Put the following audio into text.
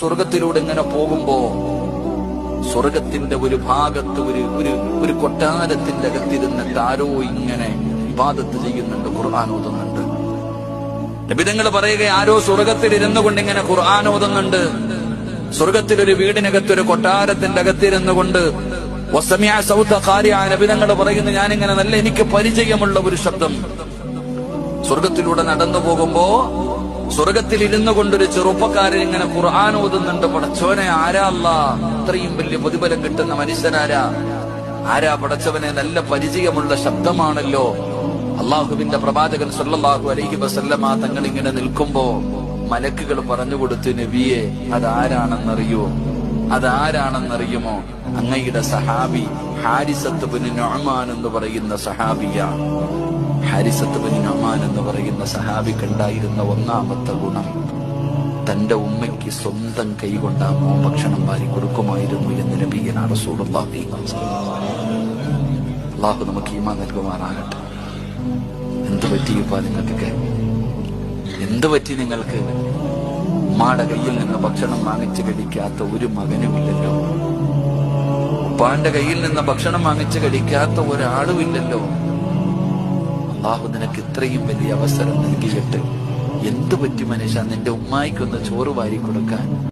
സ്വർഗത്തിലൂടെ ഇങ്ങനെ പോകുമ്പോ സ്വർഗത്തിന്റെ ഒരു ഭാഗത്ത് ഒരു ഒരു ഒരു കൊട്ടാരത്തിന്റെ അകത്തിരുന്നിട്ട് ആരോ ഇങ്ങനെ വിവാദത്ത് ചെയ്യുന്നുണ്ട് ഖുർആൻ ഓതുന്നുണ്ട്. ലഭിതങ്ങൾ പറയുക ആരോ സ്വർഗത്തിൽ ഇരുന്നു കൊണ്ട് ഇങ്ങനെ ഖുർആൻ ഓതുന്നുണ്ട്. സ്വർഗത്തിലൊരു വീടിനകത്ത് ഒരു കൊട്ടാരത്തിന്റെ അകത്തിരുന്നു കൊണ്ട് വസമിയ നബിതങ്ങൾ പറയുന്നു ഞാനിങ്ങനെ നല്ല എനിക്ക് പരിചയമുള്ള ഒരു ശബ്ദം. സ്വർഗത്തിലൂടെ നടന്നു പോകുമ്പോ സ്വർഗത്തിൽ ഇരുന്നു കൊണ്ടൊരു ചെറുപ്പക്കാരൻ ഇങ്ങനെ ഖുർആൻ ഓതുന്നുണ്ട്. പടച്ചവനെ ആരാ അല്ല? ഇത്രയും വലിയ പ്രതിഫലം കിട്ടുന്ന മനുഷ്യനാരാ ആരാ പടച്ചവനെ? നല്ല പരിചയമുള്ള ശബ്ദമാണല്ലോ. അള്ളാഹുവിന്റെ പ്രവാചകൻ സല്ലല്ലാഹു അലൈഹി വസല്ലമ തങ്ങൾ ഇങ്ങനെ നിൽക്കുമ്പോ മലക്കുകൾ പറഞ്ഞു കൊടുത്തു നബിയെ അതാരാണെന്നറിയോ? അതാരാണെന്നറിയുമോ? അങ്ങയുടെ സഹാബി ഹാരിസത്ത് ബിൻ നൊഹ്മാൻ എന്ന് പറയുന്ന സഹാബിയാണ് ഹാരിസത്ത് ബിൻ നൊഹ്മാൻ എന്ന് പറയുന്ന സഹാബിക്കുണ്ടായിരുന്ന ഒന്നാമത്തെ ഗുണം തന്റെ ഉമ്മയ്ക്ക് സ്വന്തം കൈകൊണ്ട് മോൻ ഭക്ഷണം വാരി കൊടുക്കുമായിരുന്നു എന്ന് നബീന റസൂലുള്ളാഹി അള്ളാഹു നമുക്ക് ഈമാ നൽകുമാറാകട്ടെ. എന്ത് പറ്റിയപ്പാ നിങ്ങൾക്കൊക്കെ എന്ത് പറ്റി നിങ്ങൾക്ക്? ഉമ്മാടെ കയ്യിൽ നിന്ന് ഭക്ഷണം വാങ്ങിച്ചു കഴിക്കാത്ത ഒരു മകനുമില്ലല്ലോ. ഉപ്പാന്റെ കയ്യിൽ നിന്ന് ഭക്ഷണം വാങ്ങിച്ചു കഴിക്കാത്ത ഒരാളുമില്ലല്ലോ. അള്ളാഹു നിനക്ക് ഇത്രയും വലിയ അവസരം നൽകിയിട്ട് എന്തു പറ്റി മനുഷ്യ നിന്റെ ഉമ്മായിക്കൊന്ന് ചോറ് വാരി കൊടുക്കാൻ.